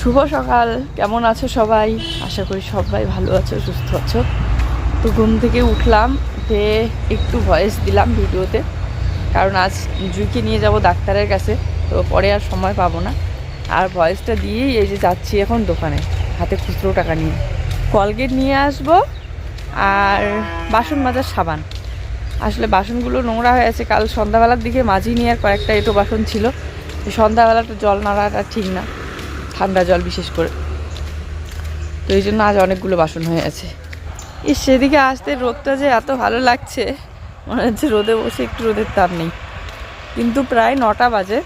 শুভ সকাল। কেমন আছো সবাই? আশা করি সবাই ভালো আছো, সুস্থ আছো। তো ঘুম থেকে উঠলাম, উঠে একটু ভয়েস দিলাম ভিডিওতে। কারণ আজ জুইকে নিয়ে যাব ডাক্তারের কাছে, তো পরে আর সময় পাবো না। আর ভয়েসটা দিয়েই এই যে যাচ্ছি এখন দোকানে, হাতে খুচরো টাকা নিয়ে। কলগেট নিয়ে আসব আর বাসন মাজার সাবান। আসলে বাসনগুলো নোংরা হয়ে আছে, কাল সন্ধ্যাবেলার দিকে মাঝি নিয়ে আর কয়েকটা এটো বাসন ছিল। সন্ধ্যাবেলাটা জল নাড়াটা ঠিক না। ঠান্ডা জল বিশেষ করে। তো এই জন্য আজ অনেকগুলো বাসন হয়ে আছে। এই সেদিকে আসতে রোদটা যে এত ভালো লাগছে মনে হচ্ছে রোদে বসে একটু রোদের তাপ নেই। কিন্তু প্রায় নটা বাজে।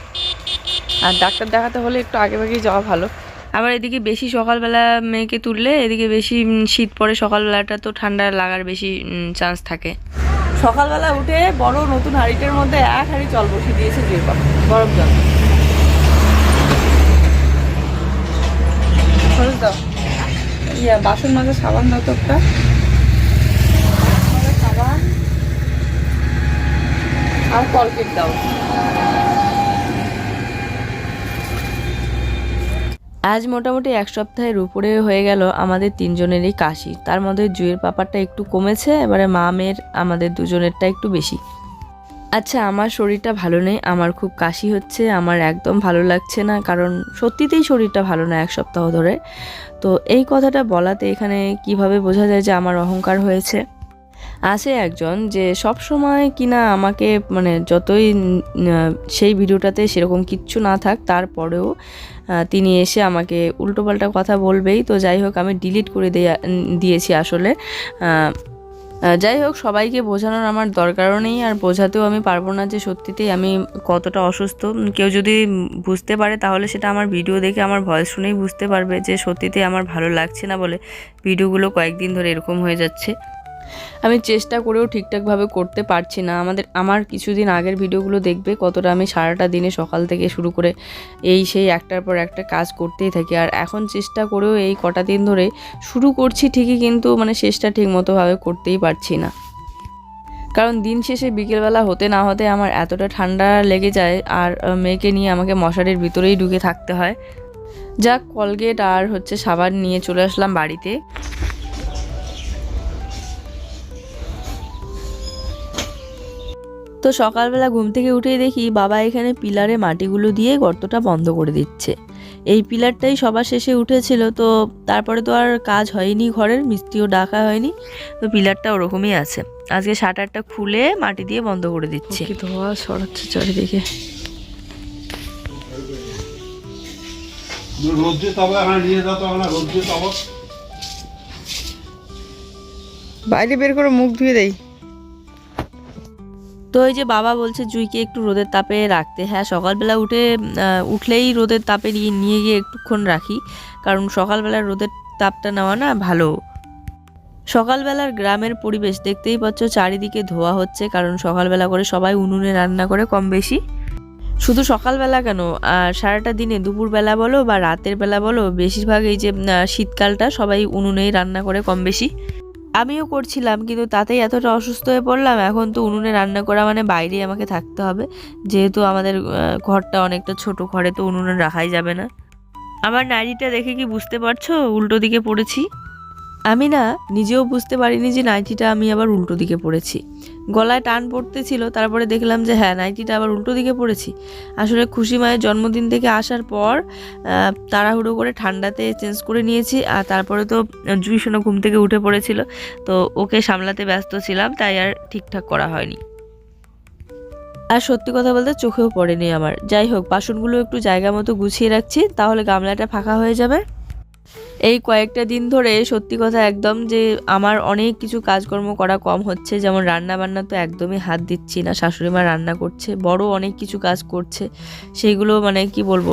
আর ডাক্তার দেখাতে হলে একটু আগে আগেই যাওয়া ভালো। আবার এদিকে বেশি সকালবেলা মেয়েকে তুললে এদিকে বেশি শীত পড়ে সকালবেলাটা তো ঠান্ডা লাগার বেশি চান্স থাকে। সকালবেলা উঠে বড় নতুন হাঁড়িটার মধ্যে এক হাঁড়ি জল বসিয়ে দিয়েছে বাবা গরম জল। দাও ইয়া, বাসন মাজা, সাবান দাও তো একটা। সাবান আর কলকেট দাও। আজ মোটামুটি এক সপ্তাহের উপরে হয়ে গেল আমাদের তিনজনেরই কাশি। তার মধ্যে জুয়ের পাপারটা একটু কমেছে, এবারে মা, মেয়ের আমাদের দুজনেরটা একটু বেশি। আচ্ছা আমার শরীরটা ভালো নেই, আমার খুব কাশি হচ্ছে, আমার একদম ভালো লাগছে না, কারণ সত্যিতেই শরীরটা ভালো না এক সপ্তাহ ধরে। তো এই কথাটা বলাতে এখানে কীভাবে বোঝা যায় যে আমার অহংকার হয়েছে? আছে একজন যে সব সময় কিনা আমাকে মানে যতই সেই ভিডিওটাতে সেরকম কিচ্ছু না থাক, তারপরেও তিনি এসে আমাকে উল্টোপাল্টা কথা বলবেই। তো যাই হোক, আমি ডিলিট করে দেয়া- দিয়েছি আসলে। যাই হোক, সবাইকে বোঝানোর আমার দরকারও নেই, আর বোঝাতেও আমি পারব না যে সত্যিতেই আমি কতটা অসুস্থ। কেউ যদি বুঝতে পারে, তাহলে সেটা আমার ভিডিও দেখে আমার ভয়েস শুনেই বুঝতে পারবে যে সত্যিতে আমার ভালো লাগছে না বলে ভিডিওগুলো কয়েকদিন ধরে এরকম হয়ে যাচ্ছে। আমি চেষ্টা করেও ঠিকঠাকভাবে করতে পারছি না। আমাদের, আমার কিছুদিন আগের ভিডিওগুলো দেখবে কতটা আমি সারাটা দিনে সকাল থেকে শুরু করে এই সেই একটার পর একটা কাজ করতেই থাকি। আর এখন চেষ্টা করেও এই কটা দিন ধরে শুরু করছি ঠিকই কিন্তু মানে শেষটা ঠিক মতোভাবে করতেই পারছি না। কারণ দিন শেষে বিকেলবেলা হতে না হতে আমার এতটা ঠান্ডা লেগে যায় আর মেয়েকে নিয়ে আমাকে মশারির ভিতরেই ঢুকে থাকতে হয়। যাক, কলগেট আর হচ্ছে সাবান নিয়ে চলে আসলাম বাড়িতে। তো সকালবেলা ঘুম থেকে উঠেই দেখি বাবা এখানে পিলারে মাটিগুলো দিয়ে গর্তটা বন্ধ করে দিচ্ছে। এই পিলারটাই সবার শেষে উঠেছিল তো তারপরে তো আর কাজ হয়নি ঘরের মিস্ত্রিও ডাকা হয়নি তো পিলারটা ওরকমই আছে। আজকে শাটারটা খুলে মাটি দিয়ে বন্ধ করে দিচ্ছে। ধোয়া সরাচ্ছে চারিদিকে। বাইরে বের করে মুখ ধুয়ে দেই। তো এই যে বাবা বলছে, জুইকে একটু রোদের তাপে রাখতে। হ্যাঁ সকালবেলা উঠে উঠলেই রোদের তাপে নিয়ে নিয়ে গিয়ে একটুক্ষণ রাখি। কারণ সকালবেলা রোদের তাপটা নেওয়া না ভালো। সকালবেলার গ্রামের পরিবেশ দেখতেই পাচ্ছ, চারিদিকে ধোয়া হচ্ছে। কারণ সকালবেলা করে সবাই উনুনে রান্না করে কম বেশি। শুধু সকালবেলা কেন? আর সারাটা দিনে, দুপুরবেলা বলো বা রাতের বেলা বলো, বেশিরভাগ এই যে শীতকালটা সবাই উনুনেই রান্না করে কম বেশি। আমিও করছিলাম, কিন্তু তাতেই এতটা অসুস্থ হয়ে পড়লাম। এখন তো উনুনে রান্না করা মানে বাইরেই আমাকে থাকতে হবে। যেহেতু আমাদের ঘরটা অনেকটা ছোট ঘরে, তো উনুনে রাখাই যাবে না। আমার নারীটা দেখে কি বুঝতে পারছ? উল্টো দিকে পড়েছি। আমি না নিজেও বুঝতে পারিনি যে নাইটিটা আমি আবার উল্টো দিকে পড়েছি। গলায় টান পড়তেছিল, তারপরে দেখলাম যে হ্যাঁ নাইটিটা আবার উল্টো দিকে পড়েছি। আসলে খুশি মায়ের জন্মদিন থেকে আসার পর তাড়াহুড়ো করে ঠান্ডাতে চেঞ্জ করে নিয়েছি, আর তারপরে তো জুই ঘুম থেকে উঠে পড়েছিল, তো ওকে সামলাতে ব্যস্ত ছিলাম, তাই আর ঠিকঠাক করা হয়নি। আর সত্যি কথা বলতে চোখেও পড়েনি আমার। যাই হোক, বাসনগুলো একটু জায়গা মতো গুছিয়ে রাখছি, তাহলে গামলাটা ফাঁকা হয়ে যাবে। এই কয়েকটা দিন ধরে সত্যি কথা একদম যে আমার অনেক কিছু কাজকর্ম করা কম হচ্ছে। যেমন রান্না বান্না তো একদমই হাত দিচ্ছি না, শাশুড়ি মা রান্না করছে বড় অনেক কিছু কাজ করছে সেইগুলো মানে কি বলব?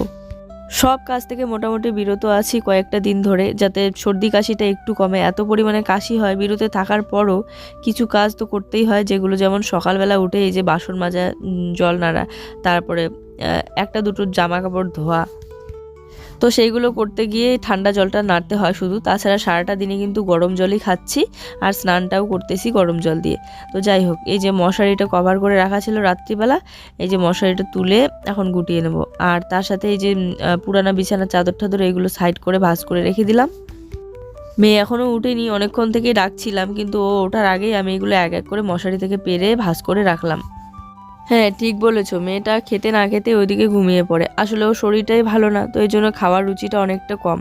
সব কাজ থেকে মোটামুটি বিরত আছি কয়েকটা দিন ধরে, যাতে সর্দি কাশিটা একটু কমে। এত পরিমাণে কাশি হয়, বিরতে থাকার পরও কিছু কাজ তো করতেই হয়, যেগুলো যেমন সকালবেলা উঠে এই যে বাসন মাজা জল নাড়া, তারপরে একটা দুটো জামা কাপড় ধোয়া তো সেইগুলো করতে গিয়ে ঠান্ডা জলটা নাড়তে হয় শুধু। তাছাড়া সারাটা দিনে কিন্তু গরম জলই খাচ্ছি আর স্নানটাও করতেছি গরম জল দিয়ে। তো যাই হোক, এই যে মশারিটা কভার করে রাখা ছিল রাত্রিবেলা, এই যে মশারিটা তুলে এখন গুটিয়ে নেব। আর তার সাথে এই যে পুরানা বিছানা চাদর টাদর এগুলো সাইড করে ভাঁজ করে রেখে দিলাম। মেয়ে এখনও উঠেনি, অনেকক্ষণ থেকেই ডাকছিলাম, কিন্তু ও ওঠার আগেই আমি এগুলো এক এক করে মশারি থেকে পেরে ভাঁজ করে রাখলাম। হ্যাঁ ঠিক বলেছ। মেয়েটা খেতে না খেতে ওইদিকে ঘুমিয়ে পড়ে। আসলে ওর শরীরটাই ভালো না, তো এই জন্য খাওয়ার রুচিটা অনেকটা কম।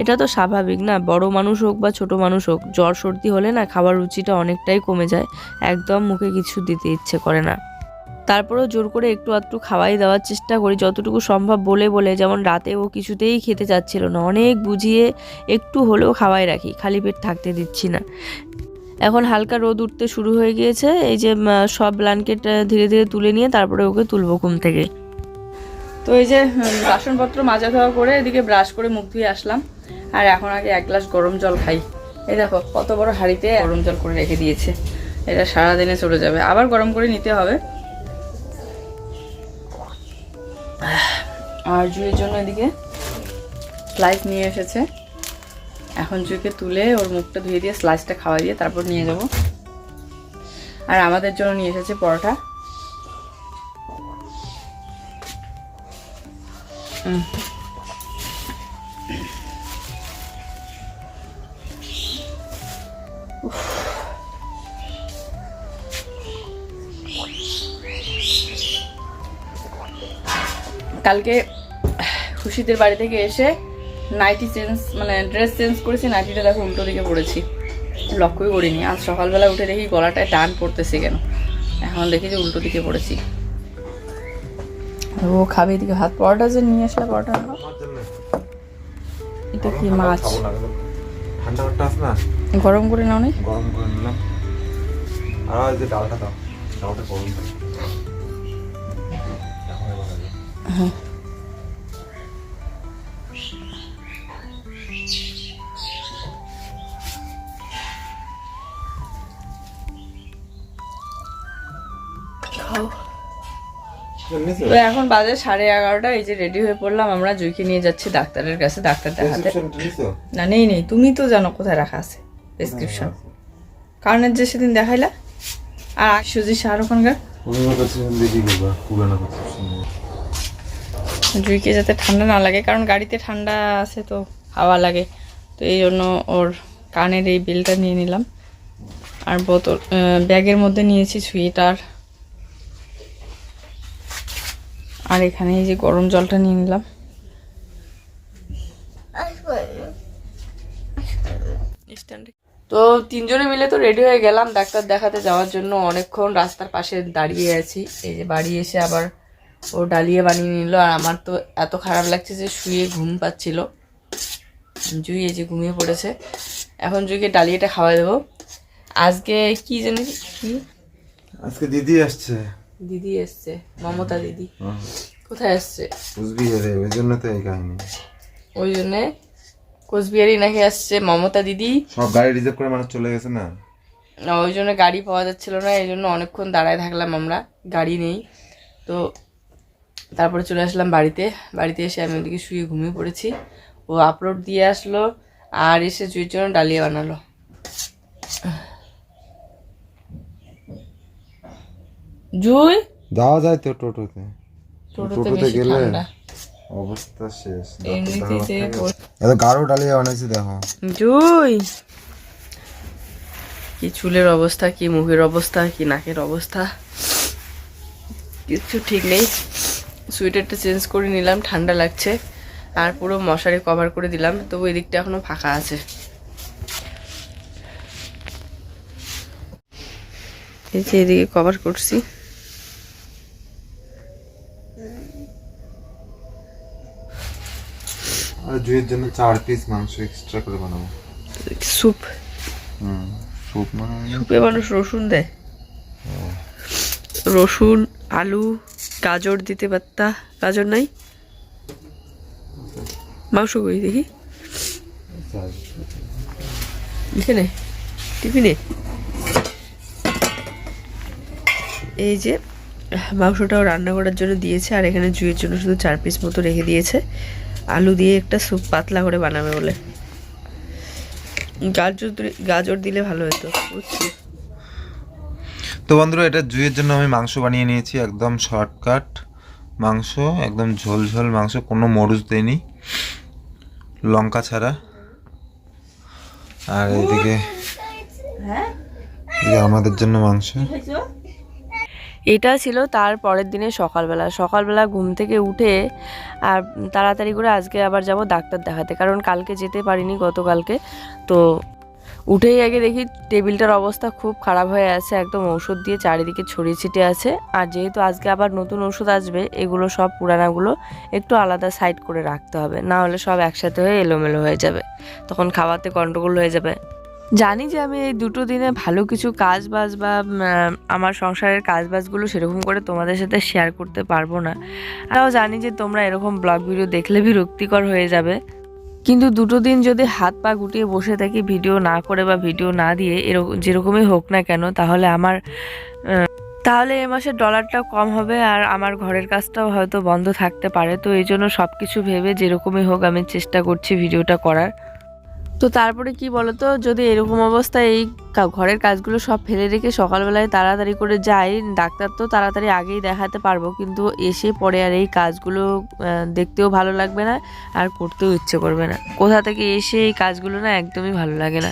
এটা তো স্বাভাবিক না? বড় মানুষ হোক বা ছোট মানুষ হোক, জ্বর সর্দি হলে না খাওয়ার রুচিটা অনেকটাই কমে যায়। একদম মুখে কিছু দিতে ইচ্ছে করে না। তারপরেও জোর করে একটু আধটু খাওয়াই দেওয়ার চেষ্টা করি, যতটুকু সম্ভব বলে বলে। যেমন রাতে ও কিছুতেই খেতে চাচ্ছিল না। অনেক বুঝিয়ে একটু হলেও খাওয়াই রাখি, খালি পেট থাকতে দিচ্ছি না। এখন হালকা রোদ উঠতে শুরু হয়ে গিয়েছে। এই যে সব ব্ল্যাঙ্কেট ধীরে ধীরে তুলে নিয়ে তারপরে ওকে তুলবো ঘুম থেকে। তো এই যে বাসনপত্র মাজা ধোয়া করে এদিকে ব্রাশ করে মুখ ধুয়ে আসলাম। আর এখন আগে এক গ্লাস গরম জল খাই। এই দেখো, কত বড় হাঁড়িতে গরম জল করে রেখে দিয়েছে। এটা সারাদিনে চলে যাবে। আবার গরম করে নিতে হবে। আর জুয়ের জন্য এদিকে স্লাইস নিয়ে এসেছে। এখন জুইকে তুলে ওর মুখটা ধুয়ে দিয়ে স্লাইসটা খাওয়া দিয়ে তারপর নিয়ে যাব। আর আমাদের জন্য নিয়ে এসেছে পরোটা। কালকে খুশিদের বাড়ি থেকে এসে নাইটি চেঞ্জ মানে ড্রেস চেঞ্জ করেছি নাইটিটা দেখো উল্টো দিকে পড়েছি। লক্ষ্যই করিনি। আজ সকালবেলা উঠে দেখি গলাটায় টান পড়তেছে কেন? এখন দেখি যে উল্টো দিকে পড়েছি। ও খাবে এদিকে হাত পরোটা যে নিয়ে আসলে পরোটা এটা কি মাছ? গরম। করে নাও নি। গরম করে নিলাম। আর যে ডালটা দাও ডালটা গরম দাও তো এখন বাজে সাড়ে এগারোটা এই যে রেডি হয়ে পড়লাম আমরা জুইকে নিয়ে যাচ্ছি ডাক্তারের কাছে ডাক্তার দেখাতে। না নেই নেই তুমি তো জানো কোথায় রাখা আছে প্রেসক্রিপশন কারণের যে সেদিন দেখাইলা আর সুজি শাহরুখ খানকার পুরোনো প্রেসক্রিপশন দিয়ে কি করবা? পুরোনো প্রেসক্রিপশন দিয়ে। জুইকে যাতে ঠান্ডা না লাগে কারণ গাড়িতে ঠান্ডা আছে তো হাওয়া লাগে। তো এই জন্য ওর কানের এই বিলটা নিয়ে নিলাম। আর বোতল ব্যাগের মধ্যে নিয়েছি সুইটার। আর এখানে এই যে গরম জলটা নিয়ে নিলাম। তো তিনজনে মিলে তো রেডি হয়ে গেলাম ডাক্তার দেখাতে যাওয়ার জন্য। অনেকক্ষণ রাস্তার পাশে দাঁড়িয়ে আছি। এই যে বাড়ি এসে আবার ও ডালিয়ে বানিয়ে নিল। আর আমার তো এত খারাপ লাগছে যে শুয়ে ঘুম পাচ্ছিল। জুই এই যে ঘুমিয়ে পড়েছে। এখন জুইকে ডালিয়েটা খাওয়াই দেবো। আজকে কি জানিস কি? আজকে দিদি আসছে। দিদি এসছে মমতা দিদি। কোথায় এসছে বুঝবি রে ওই জন্য তো এই কাহিনী। ওই জন্যে কোচবিহারি নাকি আসছে মমতা দিদি। সব গাড়ি রিজার্ভ করে মানুষ চলে গেছে না? না, ওই জন্য গাড়ি পাওয়া যাচ্ছিল না এই জন্য অনেকক্ষণ দাঁড়ায় থাকলাম আমরা গাড়ি নেই। তো তারপরে চলে আসলাম বাড়িতে বাড়িতে এসে আমি ওদিকে শুয়ে ঘুমিয়ে পড়েছি। ও আপলোড দিয়ে আসলো আর এসে জুইয়ের জন্য ডালিয়া বানালো। জুই? যাওয়া যায় তো টোটোতে। টোটোতে গেলে অবস্থা শেষ এত গাঢ় ডালিয়ে বানাইছি দেখো। জুই? কি চুলের অবস্থা কি মুখের অবস্থা কি নাকের অবস্থা? কিছু ঠিক নেই। সুইটারটা চেঞ্জ করে নিলাম ঠান্ডা লাগছে। আর পুরো মশারি কভার করে দিলাম তবু এদিকটা এখনও ফাঁকা আছে। এই যে এদিকে কভার করছি। আর জুয়ের জন্য চার পিস মাংস এক্সট্রা করে বানাবো। স্যুপ হুম স্যুপ মানে স্যুপে মানুষ রসুন দেয়। রসুন আলু গাজর দিতে পারতা গাজর নাই? মাংস করি দেখি? এখানে টিফিনে। এই যে মাংসটাও রান্না করার জন্য দিয়েছে আর এখানে জুয়ের জন্য শুধু চার পিস মতো রেখে দিয়েছে। আলু দিয়ে একটা স্যুপ পাতলা করে বানাবে বলে। গাজর গাজর দিলে ভালো হতো বুঝছি তো বন্ধুরা এটা জুইয়ের জন্য আমি মাংস বানিয়ে নিয়েছি একদম শর্টকাট মাংস একদম ঝোল ঝোল মাংস কোনো মরুচ দেয়নি লঙ্কা ছাড়া। আর এদিকে এদিকে আমাদের জন্য মাংস। এটা ছিল তার পরের দিনে সকালবেলা। সকালবেলা ঘুম থেকে উঠে আর তাড়াতাড়ি করে আজকে আবার যাব ডাক্তার দেখাতে। কারণ কালকে যেতে পারিনি গতকালকে। তো উঠেই আগে দেখি টেবিলটার অবস্থা খুব খারাপ হয়ে আছে। একদম ওষুধ দিয়ে চারিদিকে ছড়িয়ে ছিটে আছে। আর যেহেতু আজকে আবার নতুন ওষুধ আসবে, এগুলো সব পুরানাগুলো একটু আলাদা সাইড করে রাখতে হবে। না হলে সব একসাথে হয়ে এলোমেলো হয়ে যাবে। তখন খাওয়াতে গন্ডগোল হয়ে যাবে। জানি যে আমি এই দুটো দিনে ভালো কিছু কাজ বাজ বা আমার সংসারের কাজ বাজগুলো সেরকম করে তোমাদের সাথে শেয়ার করতে পারব না। তাও জানি যে তোমরা এরকম ব্লগ ভিডিও দেখলে বিরক্তিকর হয়ে যাবে। কিন্তু দুটো দিন যদি হাত পা গুটিয়ে বসে থাকি ভিডিও না করে বা ভিডিও না দিয়ে এরকম যেরকমই হোক না কেন, তাহলে আমার তাহলে এ মাসে ডলারটা কম হবে আর আমার ঘরের কাজটাও হয়তো বন্ধ থাকতে পারে। তো এই জন্য সব কিছু ভেবে যেরকমই হোক আমি চেষ্টা করছি ভিডিওটা করার। তো তারপরে কি বলতো? যদি এরকম অবস্থায় এই ঘরের কাজগুলো সব ফেলে রেখে সকালবেলায় তাড়াতাড়ি করে যাই, ডাক্তার তো তাড়াতাড়ি আগেই দেখাতে পারব, কিন্তু এসে পরে আর এই কাজগুলো দেখতেও ভালো লাগবে না আর করতেও ইচ্ছে করবে না। কোথা থেকে এসে এই কাজগুলো না একদমই ভালো লাগে না।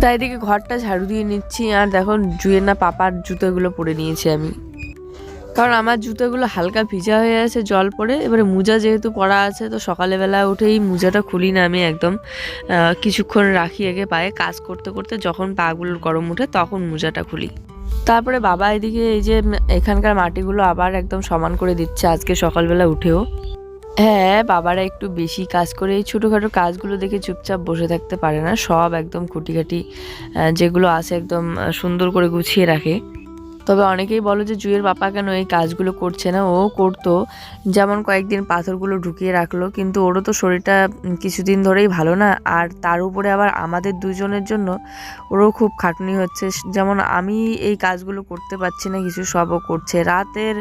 তাই এদিকে ঘরটা ঝাড়ু দিয়ে নিচ্ছি, আর দেখো জুয়ের না পাপার জুতোগুলো পরে নিয়েছি আমি। কারণ আমার জুতোগুলো হালকা ভিজা হয়ে আছে, জল পড়ে। এবারে মোজা যেহেতু পরা আছে, তো সকালবেলা উঠেই মোজাটা খুলি না আমি একদম। কিছুক্ষণ রাখি আগে পায়ে। কাজ করতে করতে যখন পাগুলোর গরম উঠে তখন মোজাটা খুলি। তারপরে বাবা এদিকে এই যে এখানকার মাটিগুলো আবার একদম সমান করে দিচ্ছে আজকে সকালবেলা উঠেও। হ্যাঁ বাবারা একটু বেশি কাজ করে। এই ছোটোখাটো কাজগুলো দেখে চুপচাপ বসে থাকতে পারে না। সব একদম খুঁটিখাটি যেগুলো আছে একদম সুন্দর করে গুছিয়ে রাখে। তবে অনেকেই বলো যে জুয়ের বাবা কেন এই কাজগুলো করছে না? ও করতো। যেমন কয়েকদিন পাথরগুলো ঢুকিয়ে রাখল, কিন্তু ওরও তো শরীরটা কিছুদিন ধরেই ভালো না। আর তার উপরে আবার আমাদের দুজনের জন্য ওরও খুব খাটনি হচ্ছে। যেমন আমি এই কাজগুলো করতে পারছি না, কিছু সবও করছে। রাতের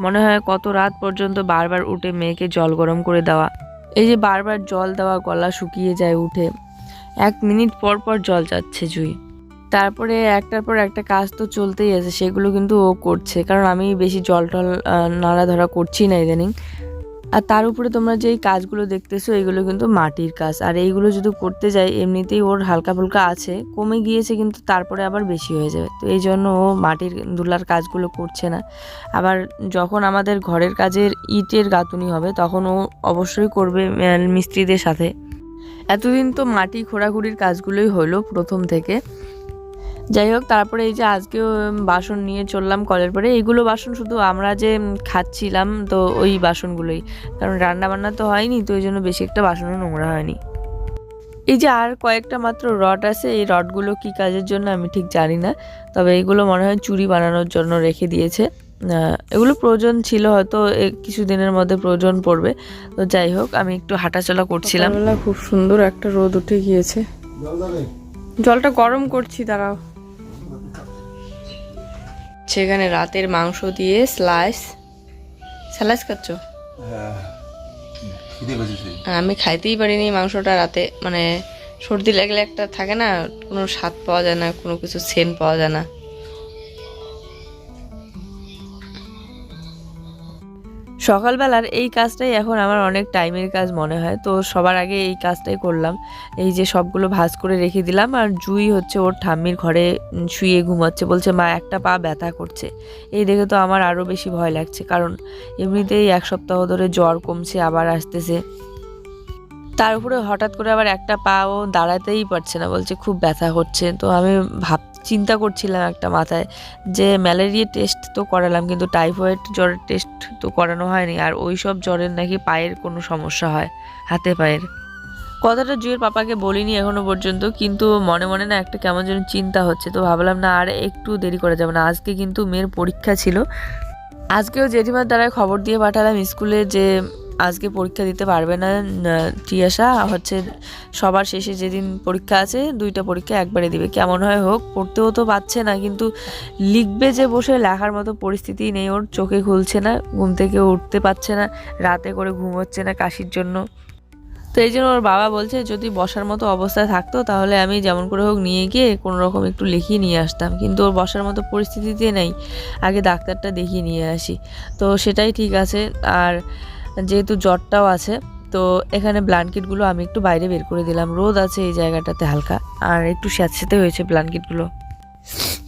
মনে হয় কত রাত পর্যন্ত বারবার উঠে মেয়েকে জল গরম করে দেওয়া। এই যে বারবার জল দেওয়া, গলা শুকিয়ে যায় উঠে। এক মিনিট পর পর জল যাচ্ছে জুই। তারপরে একটার পর একটা কাজ তো চলতেই আছে সেগুলো কিন্তু ও করছে। কারণ আমি বেশি জল টল আহ, নাড়াধরা করছি না ইদানিং। আর তার উপরে তোমরা যে এই কাজগুলো দেখতেছো এগুলো কিন্তু মাটির কাজ। আর এইগুলো যদি করতে যাই এমনিতেই ওর হালকা ফুলকা আছে। কমে গিয়েছে কিন্তু তারপরে আবার বেশি হয়ে যাবে। তো এই জন্য ও মাটির দুলার কাজগুলো করছে না। আবার যখন আমাদের ঘরের কাজের ইটের গাঁথুনি হবে তখন ও অবশ্যই করবে মিস্ত্রিদের সাথে। এতদিন তো মাটি খোঁড়াখুড়ির কাজগুলোই হলো প্রথম থেকে। যাই হোক তারপরে এই যে আজকেও বাসন নিয়ে চললাম কলের পরে। এইগুলো বাসন শুধু আমরা যে খাচ্ছিলাম তো ওই বাসনগুলোই। কারণ রান্না বান্না তো হয়নি তো ওই জন্য বেশি একটা বাসনও নোংরা হয়নি। এই যে আর কয়েকটা মাত্র রড আছে এই রডগুলো কি কাজের জন্য আমি ঠিক জানি না। তবে এগুলো মনে হয় চুড়ি বানানোর জন্য রেখে দিয়েছে। এগুলো প্রয়োজন ছিল হয়তো এ- কিছুদিনের মধ্যে প্রয়োজন পড়বে। তো যাই হোক আমি একটু হাঁটাচলা করছিলাম। খুব সুন্দর একটা রোদ উঠে গিয়েছে। জলটা গরম করছি দাঁড়াও। সেখানে রাতের মাংস দিয়ে স্লাইস স্লাইস খাচ্ছ? আমি খাইতেই পারিনি মাংসটা রাতে মানে সর্দি লাগলে একটা থাকে না কোনো স্বাদ পাওয়া যায় না কোনো কিছু সেন পাওয়া যায় না। সকালবেলার এই কাজটাই এখন আমার অনেক টাইমের কাজ মনে হয়। তো সবার আগে এই কাজটাই করলাম। এই যে সবগুলো ভাজ করে রেখে দিলাম আর জুই হচ্ছে ওর ঠাম্মির ঘরে শুয়ে ঘুমাচ্ছে, বলছে, মা, একটা পা ব্যথা করছে। এই দেখে তো আমার আরও বেশি ভয় লাগছে। কারণ এমনিতেই এক সপ্তাহ ধরে জ্বর কমছে, আবার আসতেছে। তার উপরে হঠাৎ করে আবার একটা পা ও দাঁড়াতেই পারছে না, বলছে, খুব ব্যথা হচ্ছে তো আমি ভাব চিন্তা করছিলাম একটা মাথায় যে ম্যালেরিয়া টেস্ট তো করালাম, কিন্তু টাইফয়েড জ্বরের টেস্ট তো করানো হয়নি, আর ওই সব জ্বরের নাকি পায়ের কোনো সমস্যা হয়, হাতে পায়ের। কথাটা জুয়ের পাপাকে বলিনি এখনও পর্যন্ত, কিন্তু মনে মনে না একটা কেমন যেন চিন্তা হচ্ছে, তো ভাবলাম না আর একটু দেরি করা যাবে না, আজকে কিন্তু মেয়ের পরীক্ষা ছিল। আজকেও জেঠিমার দ্বারা খবর দিয়ে পাঠালাম স্কুলে যে আজকে পরীক্ষা দিতে পারবে না টিয়াশা, হচ্ছে সবার শেষে যেদিন পরীক্ষা আছে, দুইটা পরীক্ষা একবারে দিবে। কেমন হয় হোক, পড়তেও তো পাচ্ছে না, কিন্তু লিখবে যে বসে, লেখার মতো পরিস্থিতি নেই ওর, চোখে খুলছে না, ঘুম থেকে উঠতে পারছে না, রাতে করে ঘুম হচ্ছে না কাশির জন্য। তো এই জন্য ওর বাবা বলছে, যদি বসার মতো অবস্থায় থাকতো, তাহলে আমি যেমন করে হোক নিয়ে গিয়ে কোনো রকম একটু লিখিয়ে নিয়ে আসতাম। কিন্তু ওর বসার মতো পরিস্থিতিতে নেই। আগে ডাক্তারটা দেখিয়ে নিয়ে আসি। তো সেটাই ঠিক আছে। আর যেহেতু জ্বরটাও আছে, তো এখানে ব্ল্যাঙ্কেটগুলো আমি একটু বাইরে বের করে দিলাম। রোদ আছে এই জায়গাটাতে হালকা, আর একটু স্যাঁতস্যাঁতে হয়েছে ব্ল্যাঙ্কেটগুলো।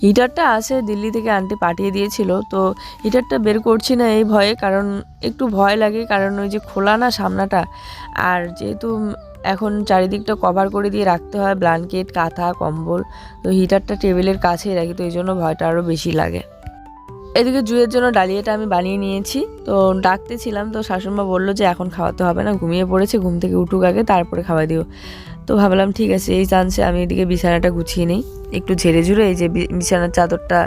হিটারটা আছে, দিল্লি থেকে আনতে পাঠিয়ে দিয়েছিল, তো হিটারটা বের করছি না এই ভয়ে, কারণ একটু ভয় লাগে, কারণ ওই যে খোলা না সামনাটা, আর যেহেতু এখন চারিদিকটা কভার করে দিয়ে রাখতে হয়, ব্ল্যাঙ্কেট, কাঁথা, কম্বল, তো হিটারটা টেবিলের কাছেই রাখি, তো এই জন্য ভয়টা আরও বেশি লাগে। এদিকে জুয়ের জন্য ডালিয়াটা আমি বানিয়ে নিয়েছি। তো ডাকতেছিলাম তো শাশুড়মা বলল যে, এখন খাওয়াতে হবে না, ঘুমিয়ে পড়েছে, ঘুম থেকে উঠুক আগে, তারপরে খাওয়া দিও। তো ভাবলাম, ঠিক আছে, এই চান্সে আমি এদিকে বিছানাটা গুছিয়ে নিই। একটু ঝেড়ে ঝুড়ে এই যে বিছানার চাদরটা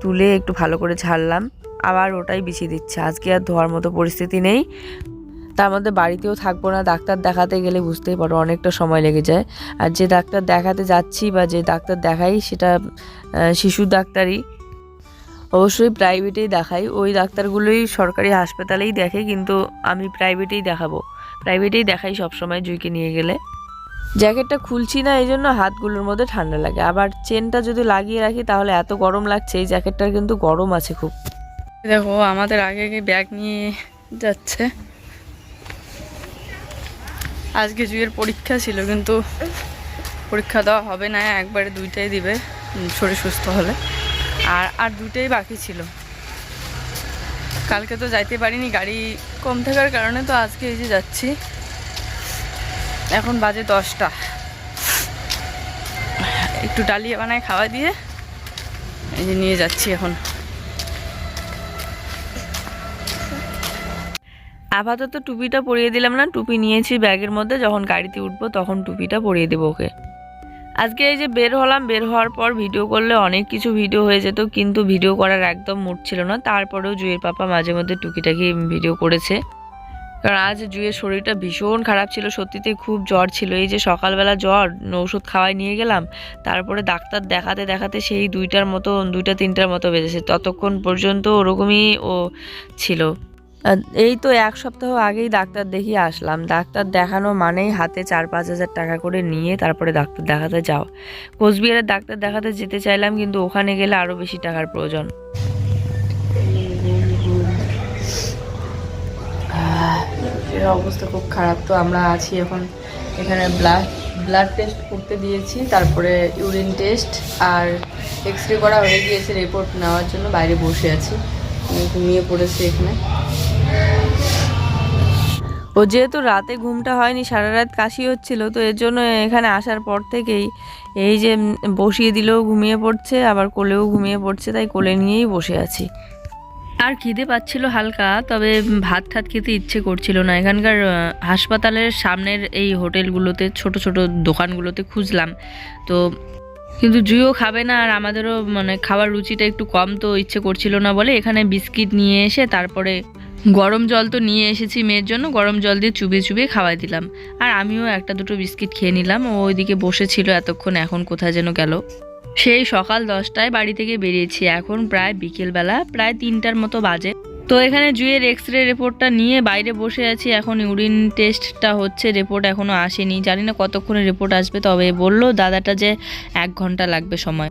তুলে একটু ভালো করে ছাড়লাম আবার ওটাই বিছিয়ে দিচ্ছে। আজকে আর ধোয়ার মতো পরিস্থিতি নেই। তার মধ্যে বাড়িতেও থাকব না, ডাক্তার দেখাতে গেলে বুঝতেই পারো অনেকটা সময় লেগে যায়। আর যে ডাক্তার দেখাতে যাচ্ছি বা যে ডাক্তার দেখাই, সেটা শিশু ডাক্তারই। অবশ্যই প্রাইভেটেই দেখাই। ওই ডাক্তারগুলোই সরকারি হাসপাতালেই দেখে, কিন্তু আমি প্রাইভেটেই দেখাবো। প্রাইভেটেই দেখাই সবসময় জুইকে নিয়ে গেলে। জ্যাকেটটা খুলছি না এই জন্য হাতগুলোর মধ্যে ঠান্ডা লাগে। আবার চেনটা যদি লাগিয়ে রাখি, তাহলে এত গরম লাগছে, এই জ্যাকেটটার কিন্তু গরম আছে খুব। দেখো, আমাদের আগে আগে ব্যাগ নিয়ে যাচ্ছে। আজকে জুয়ের পরীক্ষা ছিল, কিন্তু পরীক্ষা দেওয়া হবে না, একবারে দুইটাই দিবে শরীর সুস্থ হলে। আর আর দুইটাই বাকি ছিল। কালকে তো যাইতে পারিনি, গাড়ি কম থাকার কারণে তো আজকে এই যে যাচ্ছি। এখন বাজে দশটা। একটু ডালিয়া বানায় খাওয়া দিয়ে এই যে নিয়ে যাচ্ছি এখন। আপাতত টুপিটা পরিয়ে দিলাম না, টুপি নিয়েছি ব্যাগের মধ্যে, যখন গাড়িতে উঠবো তখন টুপিটা পরিয়ে দেবো ওকে। আজকে এই যে বের হলাম, বের হওয়ার পর ভিডিও করলে অনেক কিছু ভিডিও হয়ে যেত, কিন্তু ভিডিও করার একদম মুড ছিল না। তারপরেও জুয়ের পাপা মাঝে মধ্যে টুকিটাকি ভিডিও করেছে। কারণ আজ জুয়ের শরীরটা ভীষণ খারাপ ছিল, সত্যিতে খুব জ্বর ছিল। এই যে সকালবেলা জ্বর ওষুধ খাওয়াই নিয়ে গেলাম, তারপরে ডাক্তার দেখাতে দেখাতে সেই দুইটার মতো দুইটা তিনটার মতো বেজেছে। ততক্ষণ পর্যন্ত ওরকমই ও ছিল। এই তো এক সপ্তাহ আগেই ডাক্তার দেখিয়ে আসলাম। ডাক্তার দেখানো মানেই হাতে চার পাঁচ হাজার টাকা করে নিয়ে তারপরে ডাক্তার দেখাতে যাও। কোচবিহারের ডাক্তার দেখাতে যেতে চাইলাম, কিন্তু ওখানে গেলে আরও বেশি টাকার প্রয়োজন। এর অবস্থা খুব খারাপ। তো আমরা আছি এখন এখানে ব্লাড ব্লাড টেস্ট করতে দিয়েছি, তারপরে ইউরিন টেস্ট আর এক্স রে করা হয়ে গিয়েছে রিপোর্ট নেওয়ার জন্য। বাইরে বসে আছি। ঘুমিয়ে পড়েছি এখানে। ও যেহেতু রাতে ঘুমটা হয়নি, সারা রাত কাশি হচ্ছিল, তো এর জন্য এখানে আসার পর থেকেই এই যে বসিয়ে দিলেও ঘুমিয়ে পড়ছে, আবার কোলেও ঘুমিয়ে পড়ছে, তাই কোলে নিয়েই বসে আছি। আর খিদে পাচ্ছিল হালকা, তবে ভাত ঠাত খেতে ইচ্ছে করছিল না। এখানকার হাসপাতালের সামনের এই হোটেলগুলোতে, ছোট ছোট দোকানগুলোতে খুঁজলাম। তো কিন্তু জুইও খাবে না, আর আমাদেরও মানে খাবার রুচিটা একটু কম, তো ইচ্ছে করছিল না বলে এখানে বিস্কিট নিয়ে এসে তারপরে গরম জল তো নিয়ে এসেছি মেয়ের জন্য, গরম জল দিয়ে চুবিয়ে চুবিয়ে খাওয়াই দিলাম। আর আমিও একটা দুটো বিস্কিট খেয়ে নিলাম, ও ওইদিকে বসেছিল এতক্ষণ, এখন কোথায় যেন গেল। সেই সকাল দশটায় বাড়ি থেকে বেরিয়েছি, এখন প্রায় বিকেলবেলা, প্রায় তিনটার মতো বাজে। তো এখানে জুয়ের এক্স রে রিপোর্টটা নিয়ে বাইরে বসে আছি, এখন ইউরিন টেস্টটা হচ্ছে, রিপোর্ট এখনও আসেনি। জানি না কতক্ষণে রিপোর্ট আসবে, তবে বলল দাদাটা যে এক ঘণ্টা লাগবে সময়।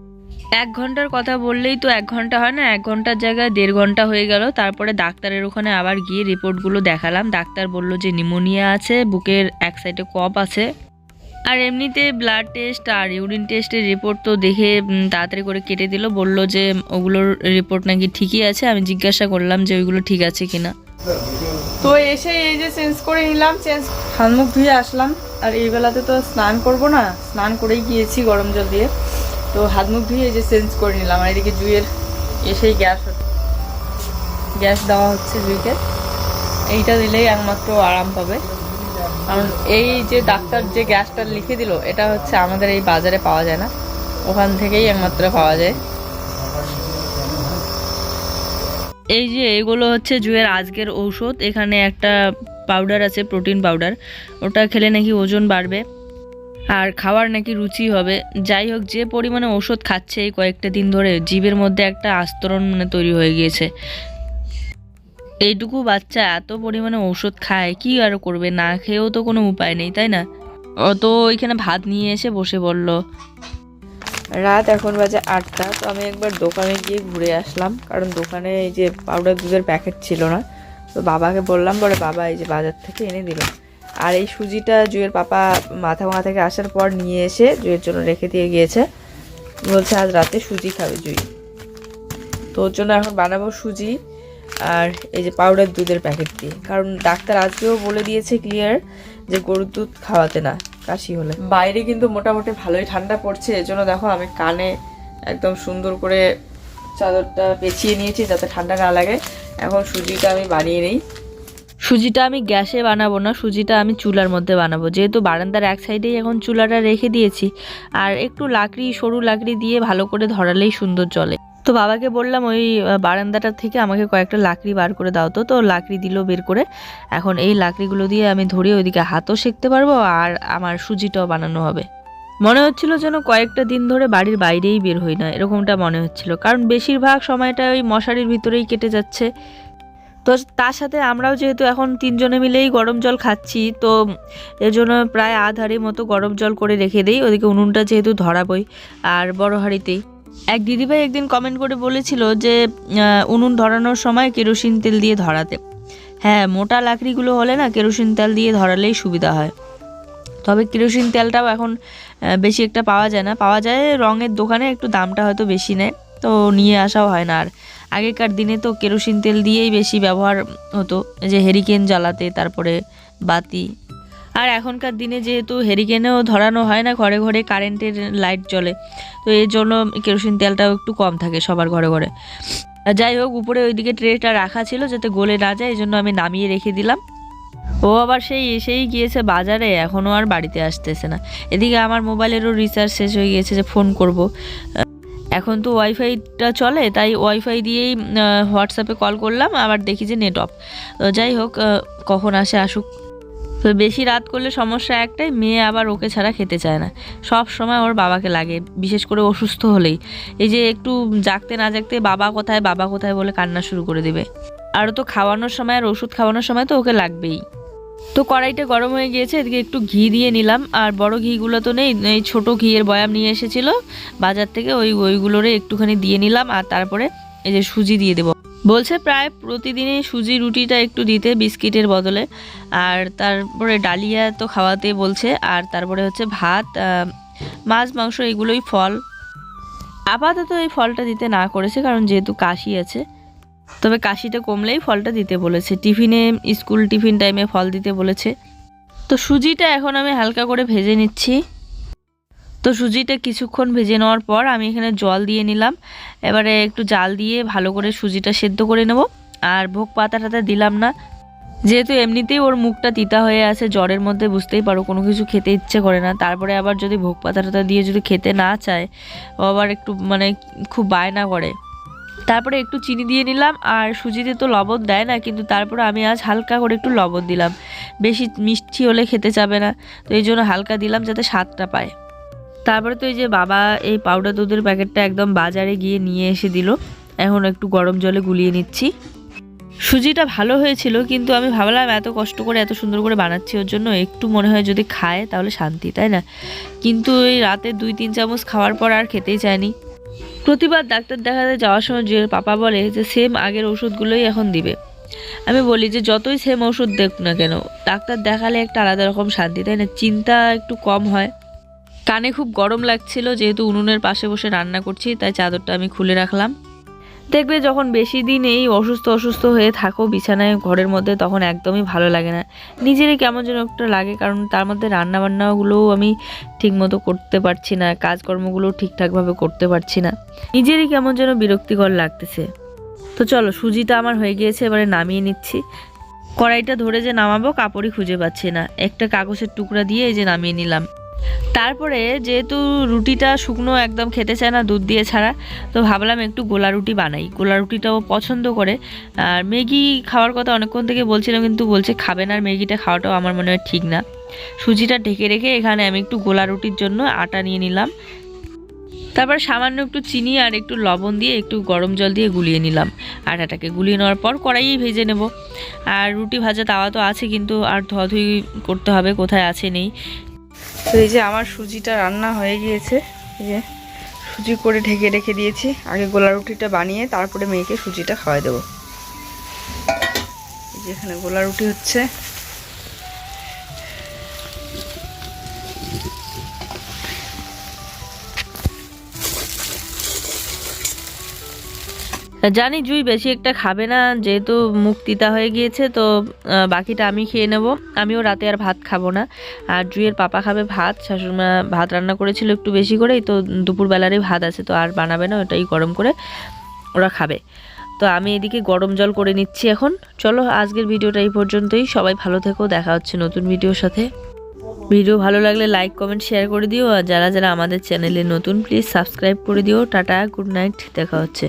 এক ঘণ্টার কথা বললেই তো এক ঘণ্টা হয় না, এক ঘণ্টার জায়গায় দেড় ঘণ্টা হয়ে গেল। তারপরে ডাক্তারের ওখানে আবার গিয়ে রিপোর্টগুলো দেখালাম। ডাক্তার বলল যে নিমোনিয়া আছে, বুকের এক সাইডে কপ আছে। আর এমনিতে ব্লাড টেস্ট আর ইউরিন টেস্টের রিপোর্ট তো দেখে তাড়াতাড়ি করে কেটে দিল। বলল যে ওগুলোর রিপোর্ট নাকি ঠিকই আছে। আমি জিজ্ঞাসা করলাম যে ওইগুলো ঠিক আছে কিনা। তো এসে এই যে চেঞ্জ করে নিলাম, চেঞ্জ হাত মুখ ধুয়ে আসলাম। আর এই বেলাতে তো স্নান করব না। স্নান করেই গিয়েছি গরম জল দিয়ে। তো হাত মুখ ধুয়ে যে চেঞ্জ করে নিলাম। আর এদিকে জুয়ের এসেই গ্যাস গ্যাস দেওয়া হচ্ছে জুইকে। এইটা দিলেই একমাত্র আরাম পাবে। কারণ এই যে ডাক্তার যে গ্যাসটা লিখে দিল, এটা হচ্ছে আমাদের এই বাজারে পাওয়া যায় না। ওখান থেকেই একমাত্র পাওয়া যায়। এই যে এগুলো হচ্ছে জুয়ের আজকের ঔষধ। এখানে একটা পাউডার আছে প্রোটিন পাউডার ওটা খেলে নাকি ওজন বাড়বে। আর খাওয়ার নাকি রুচি হবে। যাই হোক, যে পরিমাণে ওষুধ খাচ্ছে এই কয়েকটা দিন ধরে, জীবের মধ্যে একটা আস্তরণ মানে তৈরি হয়ে গিয়েছে। এইটুকু বাচ্চা এত পরিমাণে ওষুধ খায়, কি আর করবে? না খেয়েও তো কোনো উপায় নেই, তাই না? ও তো ওইখানে ভাত নিয়ে এসে বসে পড়ল। রাত এখন বাজে আটটা, তো আমি একবার দোকানে গিয়ে ঘুরে আসলাম। কারণ দোকানে এই যে পাউডার দুধের প্যাকেট ছিল না, তো বাবাকে বললাম, বলে বাবা এই যে বাজার থেকে এনে দিল। আর এই সুজিটা জুয়ের পাপা মাথা মাথা থেকে আসার পর নিয়ে এসে জুয়ের জন্য রেখে দিয়ে গিয়েছে। বলছে, আজ রাতে সুজি খাবে জুই। তো ওর জন্য এখন বানাবো সুজি আর এই যে পাউডার দুধের প্যাকেট দিয়ে। কারণ ডাক্তার আজকেও বলে দিয়েছে ক্লিয়ার যে গরুর দুধ খাওয়াতে না, কাশি হলে। বাইরে কিন্তু মোটামুটি ভালোই ঠান্ডা পড়ছে, এজন্য দেখো আমি কানে একদম সুন্দর করে চাদরটা পেঁচিয়ে নিয়েছি যাতে ঠান্ডা না লাগে। এখন সুজিটা আমি বানিয়ে নিই। সুজিটা আমি গ্যাসে বানাবো না, সুজিটা আমি চুলার মধ্যে বানাবো। যেহেতু বারান্দার এক সাইডেই এখন চুলাটা রেখে দিয়েছি, আর একটু লাকড়ি, সরু লাকড়ি দিয়ে ভালো করে ধরালেই সুন্দর চলে তো বাবাকে বললাম ওই বারান্দাটা থেকে আমাকে কয়েকটা লাকড়ি বার করে দাও তো। তো লাকড়ি দিল বের করে। এখন এই লাকড়িগুলো দিয়ে আমি ধরিয়ে ওইদিকে হাতও সেঁকতে পারব, আর আমার সুজিটাও বানানো হবে। মনে হচ্ছিল যেন কয়েকটা দিন ধরে বাড়ির বাইরেই বের হই না, এরকমটা মনে হচ্ছিল। কারণ বেশিরভাগ সময়টা ওই মশারির ভিতরেই কেটে যাচ্ছে। তো তার সাথে আমরাও যেহেতু এখন তিনজনে মিলেই গরম জল খাচ্ছি, তো এর জন্য প্রায় আধ হাঁড়ির মতো গরম জল করে রেখে দিই। ওদিকে উনুনটা যেহেতু ধরাবই আর বড় হাঁড়িতেই এক দিদিভাই একদিন কমেন্ট করে বলেছিল যে উনুন ধরানোর সময় কেরোসিন তেল দিয়ে ধরাতে। হ্যাঁ মোটা লাকড়িগুলো হলে না কেরোসিন তেল দিয়ে ধরালেই সুবিধা হয়। তবে কেরোসিন তেলটাও এখন বেশি একটা পাওয়া যায় না। পাওয়া যায় রঙের দোকানে একটু দামটা হয়তো বেশি নেয়, তো নিয়ে আসাও হয় না আর। আগেকার দিনে তো কেরোসিন তেল দিয়েই বেশি ব্যবহার হতো যে হেরিকেন জ্বালাতে, তারপরে বাতি। আর এখনকার দিনে যেহেতু হেরিকেনেও ধরানো হয় না, ঘরে ঘরে কারেন্টের লাইট জ্বলে তো এর জন্য কেরোসিন তেলটাও একটু কম থাকে সবার ঘরে ঘরে। যাই হোক, উপরে ওইদিকে ট্রেটা রাখা ছিল যাতে গলে না যায়, এই জন্য আমি নামিয়ে রেখে দিলাম। ও আবার সেই এসেই গিয়েছে বাজারে, এখনও আর বাড়িতে আসতেছে না। এদিকে আমার মোবাইলেরও রিচার্জ শেষ হয়ে গিয়েছে যে ফোন করব। এখন তো ওয়াইফাইটা চলে, তাই ওয়াইফাই দিয়েই হোয়াটসঅ্যাপে কল করলাম, আবার দেখি যে নেট অফ। যাই হোক কখন আসে আসুক। তো বেশি রাত করলে সমস্যা একটাই, মেয়ে আবার ওকে ছাড়া খেতে চায় না। সব সময় ওর বাবাকে লাগে, বিশেষ করে অসুস্থ হলেই। এই যে একটু জাগতে না জাগতে বাবা কোথায় বাবা কোথায় বলে কান্না শুরু করে দেবে। আর ও তো খাওয়ানোর সময় আর ওষুধ খাওয়ানোর সময় তো ওকে লাগবেই। তো কড়াইটা গরম হয়ে গিয়েছে, এদিকে একটু ঘি দিয়ে নিলাম। আর বড় ঘিগুলো তো নেই, এই ছোটো ঘিয়ের বয়াম নিয়ে এসেছিল। বাজার থেকে ওই, ওইগুলোরে একটুখানি দিয়ে নিলাম, আর তারপরে এই যে সুজি দিয়ে দেবো। বলছে প্রায় প্রতিদিনই সুজি রুটিটা একটু দিতে বিস্কিটের বদলে। আর তারপরে ডালিয়া তো খাওয়াতে বলছে, আর তারপরে হচ্ছে ভাত মাছ, মাংস, এগুলোই ফল। আপাতত এই ফলটা দিতে না করেছে, কারণ যেহেতু কাশি আছে। তবে কাশিটা কমলেই ফলটা দিতে বলেছে। টিফিনে, স্কুল টিফিন টাইমে ফল দিতে বলেছে। তো সুজিটা এখন আমি হালকা করে ভেজে নিচ্ছি। তো সুজিটা কিছুক্ষণ ভেজে নেওয়ার পর আমি এখানে জল দিয়ে নিলাম। এবারে একটু জাল দিয়ে ভালো করে সুজিটা সেদ্ধ করে নেব। আর ভোগ পাতা টাতা দিলাম না। যেহেতু এমনিতেই ওর মুখটা তিতা হয়ে আছে, জ্বরের মধ্যে বুঝতেই পারো, কোনো কিছু খেতে ইচ্ছে করে না। তারপরে আবার যদি ভোগ পাতা টাতা দিয়ে যদি খেতে না চায়, ও আবার একটু মানে খুব বায়না করে। তারপরে একটু চিনি দিয়ে নিলাম, আর সুজিতে তো লবণ দেয় না, কিন্তু তারপরে আমি আজ হালকা করে একটু লবণ দিলাম। বেশি মিষ্টি হলে খেতে চাবে না, তো এই জন্য হালকা দিলাম যাতে স্বাদটা পায়। তারপরে তো এই যে বাবা এই পাউডার দুধের প্যাকেটটা একদম বাজারে গিয়ে নিয়ে এসে দিল। এখন একটু গরম জলে গুলিয়ে নিচ্ছি। সুজিটা ভালো হয়েছিল, কিন্তু আমি ভাবলাম এত কষ্ট করে, এত সুন্দর করে বানাচ্ছি, ওর জন্য একটু মনে হয় যদি খায় তাহলে শান্তি, তাই না? কিন্তু এই রাতে দুই, তিন চামচ খাওয়ার পর আর খেতেই চায়নি। প্রতিবার ডাক্তার দেখাতে যাওয়ার সময় জুয়ের পাপা বলে যে সেম আগের ওষুধগুলোই এখন দিবে। আমি বলি যে যতই সেম ওষুধ দেখ না কেন, ডাক্তার দেখালে একটা আলাদা রকম শান্তি, তাই না? চিন্তা একটু কম হয়। কানে খুব গরম লাগছিল, যেহেতু উনুনের পাশে বসে রান্না করছি, তাই চাদরটা আমি খুলে রাখলাম। দেখবে যখন বেশি দিন এই অসুস্থ অসুস্থ হয়ে থাকো বিছানায় ঘরের মধ্যে, তখন একদমই ভালো লাগে না। নিজেরই কেমন যেন একটা লাগে, কারণ তার মধ্যে রান্না বান্নাগুলোও আমি ঠিকমতো করতে পারছি না কাজকর্মগুলো ঠিকঠাকভাবে করতে পারছি না। নিজেরই কেমন যেন বিরক্তিকর লাগতেছে। তো চলো, সুজিটা আমার হয়ে গিয়েছে, এবারে নামিয়ে নিচ্ছি। কড়াইটা ধরে যে নামাবো, কাপড়ই খুঁজে পাচ্ছি না। একটা কাগজের টুকরা দিয়ে এই যে নামিয়ে নিলাম। তারপরে যেহেতু রুটিটা শুকনো একদম খেতে চায় না, দুধ দিয়ে ছাড়া, তো ভাবলাম একটু গোলা রুটি বানাই। গোলা রুটিটাও পছন্দ করে। আর ম্যাগি খাওয়ার কথা অনেকক্ষণ থেকে বলছিলাম, কিন্তু বলছে খাবে না, আর ম্যাগিটা খাওয়াটাও আমার মনে হয় ঠিক না। সুজিটা ঢেকে রেখে এখানে আমি একটু গোলা রুটির জন্য আটা নিয়ে নিলাম। তারপর সামান্য একটু চিনি আর একটু লবণ দিয়ে একটু গরম জল দিয়ে গুলিয়ে নিলাম। আটাটাকে গুলিয়ে নেওয়ার পর কড়াইয়েই ভেজে নেব। আর রুটি ভাজা তাওয়া তো আছে, কিন্তু আর ধোয়াধুয়ি করতে হবে, কোথায় আছে নেই। তো এই যে আমার সুজিটা রান্না হয়ে গিয়েছে। এই যে সুজি করে ঢেকে রেখে দিয়েছি। আগে গোলা রুটিটা বানিয়ে তারপরে মেয়েকে সুজিটা খাওয়াই দেবো। এই যে এখানে গোলা রুটি হচ্ছে। জানি জুই বেশি একটা খাবে না, যেহেতু মুখ তিতা হয়ে গিয়েছে, তো বাকিটা আমি খেয়ে নেব। আমিও রাতে আর ভাত খাব না। আর জুইয়ের পাপা খাবে ভাত শাশুড়িমা ভাত রান্না করেছিল একটু বেশি করেই, তো দুপুরবেলারই ভাত আছে, তো আর বানাবে না, ওটাই গরম করে ওরা খাবে। তো আমি এদিকে গরম জল করে নিচ্ছি এখন। চলো, আজকের ভিডিওটা এই পর্যন্তই। সবাই ভালো থেকো, দেখা হচ্ছে নতুন ভিডিওর সাথে। ভিডিও ভালো লাগলে লাইক, কমেন্ট, শেয়ার করে দিও। আর যারা যারা আমাদের চ্যানেলে নতুন, প্লিজ সাবস্ক্রাইব করে দিও। টাটা, গুড নাইট, দেখা হচ্ছে।